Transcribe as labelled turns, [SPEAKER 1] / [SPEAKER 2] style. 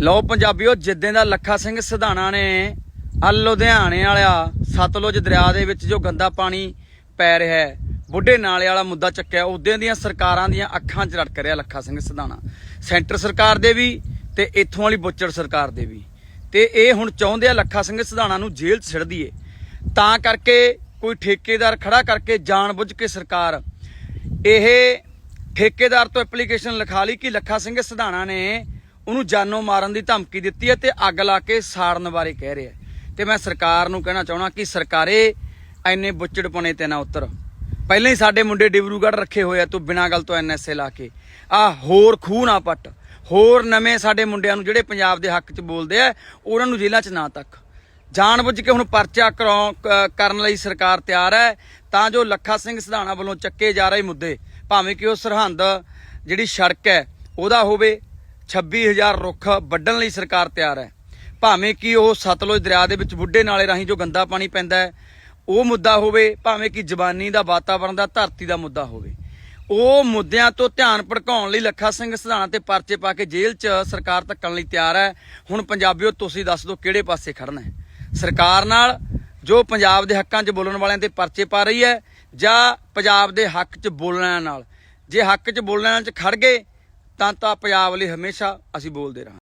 [SPEAKER 1] ਲਓ ਪੰਜਾਬੀਓ ਜਿੱਦਾਂ ਦਾ ਲੱਖਾ ਸਿੰਘ ਸਿਧਾਣਾ ਨੇ ਆ ਲੁਧਿਆਣੇ ਵਾਲਿਆ ਸਤਲੁਜ ਦਰਿਆ ਦੇ ਵਿੱਚ ਜੋ ਗੰਦਾ ਪਾਣੀ ਪੈ ਰਿਹਾ ਹੈ, ਬੁੱਢੇ ਨਾਲੇ ਵਾਲਾ ਮੁੱਦਾ ਚੱਕਿਆ ਉਦੋਂ ਦੀਆਂ ਸਰਕਾਰਾਂ ਦੀਆਂ ਅੱਖਾਂ 'ਚ ਰੜਕ ਰਿਹਾ ਲੱਖਾ ਸਿੰਘ ਸਿਧਾਣਾ। ਸੈਂਟਰ ਸਰਕਾਰ ਦੇ ਵੀ ਤੇ ਇੱਥੋਂ ਵਾਲੀ ਬੁੱਚੜ ਸਰਕਾਰ ਦੇ ਵੀ। ਤੇ ਇਹ ਹੁਣ ਚਾਹੁੰਦੇ ਆ ਲੱਖਾ ਸਿੰਘ ਸਿਧਾਣਾ ਨੂੰ ਜੇਲ੍ਹ 'ਚ ਛੱਡ ਦਈਏ। ਤਾਂ ਕਰਕੇ ਕੋਈ ਠੇਕੇਦਾਰ ਖੜਾ ਕਰਕੇ ਜਾਣਬੁੱਝ ਕੇ ਸਰਕਾਰ ਇਹ ਠੇਕੇਦਾਰ ਤੋਂ ਐਪਲੀਕੇਸ਼ਨ ਲਿਖਾ ਲਈ ਕਿ ਲੱਖਾ ਸਿੰਘ ਸਿਧਾਣਾ ਨੇ ਉਹਨੂੰ ਜਾਨੋਂ ਮਾਰਨ ਦੀ ਧਮਕੀ ਦਿੱਤੀ ਹੈ ਤੇ ਅੱਗ ਲਾ ਕੇ ਸਾੜਨ ਬਾਰੇ ਕਹਿ ਰਿਹਾ ਹੈ। ਤੇ ਮੈਂ ਸਰਕਾਰ ਨੂੰ ਕਹਿਣਾ ਚਾਹਣਾ ਕਿ ਸਰਕਾਰੇ ਐਨੇ ਬੁੱਚੜਪਣੇ ਤੇ ਨਾ ਉਤਰ। ਪਹਿਲਾਂ ਹੀ ਸਾਡੇ ਮੁੰਡੇ ਡਿਬਰੂਗੜ੍ਹ ਰੱਖੇ ਹੋਏ ਆ, ਤੂੰ ਬਿਨਾਂ ਗੱਲ ਤੋਂ ਐਨਐਸਏ ਲਾ ਕੇ। ਆ ਹੋਰ ਖੂਹ ਨਾ ਪੱਟ। ਹੋਰ ਨਵੇਂ ਸਾਡੇ ਮੁੰਡਿਆਂ ਨੂੰ ਜਿਹੜੇ ਪੰਜਾਬ ਦੇ ਹੱਕ 'ਚ ਬੋਲਦੇ ਆ, ਉਹਨਾਂ ਨੂੰ ਜੇਲ੍ਹਾਂ 'ਚ ਨਾ ਤੱਕ। ਜਾਣਬੁੱਝ ਕੇ ਹੁਣ ਪਰਚਾ ਕਰਾਉ- ਕਰਨ ਲਈ ਸਰਕਾਰ ਤਿਆਰ ਹੈ, ਤਾਂ ਜੋ ਲੱਖਾ ਸਿੰਘ ਸਿਧਾਣਾ ਵੱਲੋਂ ਚੱਕੇ ਜਾ ਰਹੇ ਮੁੱਦੇ, ਭਾਵੇਂ ਕਿ ਉਹ ਸਰਹੰਦ ਜਿਹੜੀ ਸੜਕ ਹੈ, ਉਹਦਾ ਹੋਵੇ 26000 ਰੁੱਖ ਵੱਢਣ ਲਈ ਸਰਕਾਰ ਤਿਆਰ ਹੈ। ਭਾਵੇਂ ਕਿ ਉਹ ਸਤਲੁਜ ਦਰਿਆ ਦੇ ਵਿੱਚ ਬੁੱਢੇ ਨਾਲੇ ਰਾਹੀਂ ਜੋ ਗੰਦਾ ਪਾਣੀ ਪੈਂਦਾ ਹੈ, ਉਹ ਮੁੱਦਾ ਹੋਵੇ, ਭਾਵੇਂ ਕਿ ਜ਼ਬਾਨੀ ਦਾ ਵਾਤਾਵਰਣ ਦਾ, ਧਰਤੀ ਦਾ ਮੁੱਦਾ ਹੋਵੇ। ਉਹ ਮੁੱਦਿਆਂ ਤੋਂ ਧਿਆਨ ਭੜਕਾਉਣ ਲਈ ਲੱਖਾ ਸਿੰਘ ਸਿਧਾਣਾ ਤੇ ਪਰਚੇ ਪਾ ਕੇ ਜੇਲ੍ਹ 'ਚ ਸਰਕਾਰ ਧੱਕਣ ਲਈ ਤਿਆਰ ਹੈ। ਹੁਣ ਪੰਜਾਬੀਓ, ਤੁਸੀਂ ਦੱਸ ਦਿਓ ਕਿਹੜੇ ਪਾਸੇ ਖੜਨਾ ਹੈ? ਸਰਕਾਰ ਨਾਲ ਜੋ ਪੰਜਾਬ ਦੇ ਹੱਕਾਂ 'ਚ ਬੋਲਣ ਵਾਲਿਆਂ ਤੇ ਪਰਚੇ ਪਾ ਰਹੀ ਹੈ ਜਾਂ ਪੰਜਾਬ ਦੇ ਹੱਕ 'ਚ ਬੋਲਣ ਨਾਲ? ਜੇ ਹੱਕ 'ਚ ਬੋਲਣ 'ਚ ਖੜ ਗਏ ਤਾਂ ਤਾਂ ਪੰਜਾਬ ਲਈ ਹਮੇਸ਼ਾ ਅਸੀਂ ਬੋਲਦੇ ਰਹਾਂਗੇ।